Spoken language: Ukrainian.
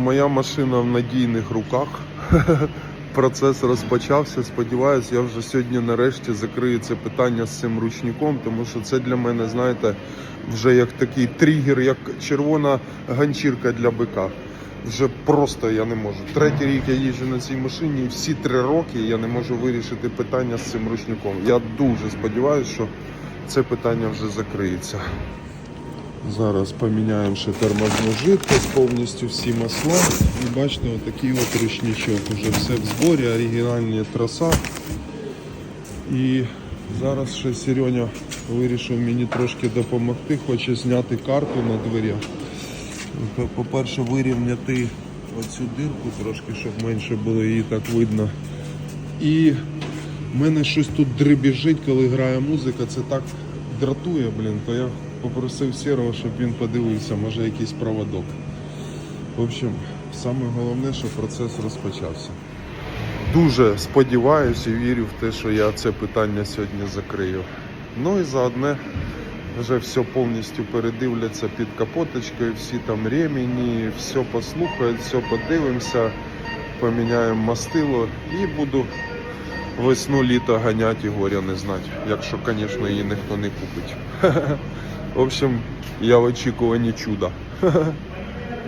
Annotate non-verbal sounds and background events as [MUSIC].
Моя машина в надійних руках. [LAUGHS] Процес розпочався. Сподіваюсь, я вже сьогодні нарешті закрию це питання з цим ручником, тому що це для мене, знаєте, вже як такий тригер, як червона ганчірка для бика. Вже просто я не можу. Третій рік я їжджу на цій машині, і всі три роки я не можу вирішити питання з цим ручником. Я дуже сподіваюся, що це питання вже закриється. Зараз поміняємо ще тормозну жидкость, повністю всі масла. І бачите, отакий от ручничок. Уже все в зборі, оригінальні троса. І зараз ще Сереня вирішив мені трошки допомогти, хоче зняти карту на дверях. По-перше, вирівняти оцю дирку трошки, щоб менше було її так видно. І в мене щось тут дребіжить, коли грає музика, це так дратує, блін, то я попросив Сірого, щоб він подивився, може якийсь проводок. В общем, саме головне, що процес розпочався. Дуже сподіваюся і вірю в те, що я це питання сьогодні закрию. Ну і заодне вже все повністю передивляться під капоточкою, всі там ремені, все послухають, все подивимося, поміняємо мастило і буду весну літо ганять і горя не знать, Якщо, звісно, її ніхто не купить. [LAUGHS] В общем, я в очікуванні чуда. [LAUGHS]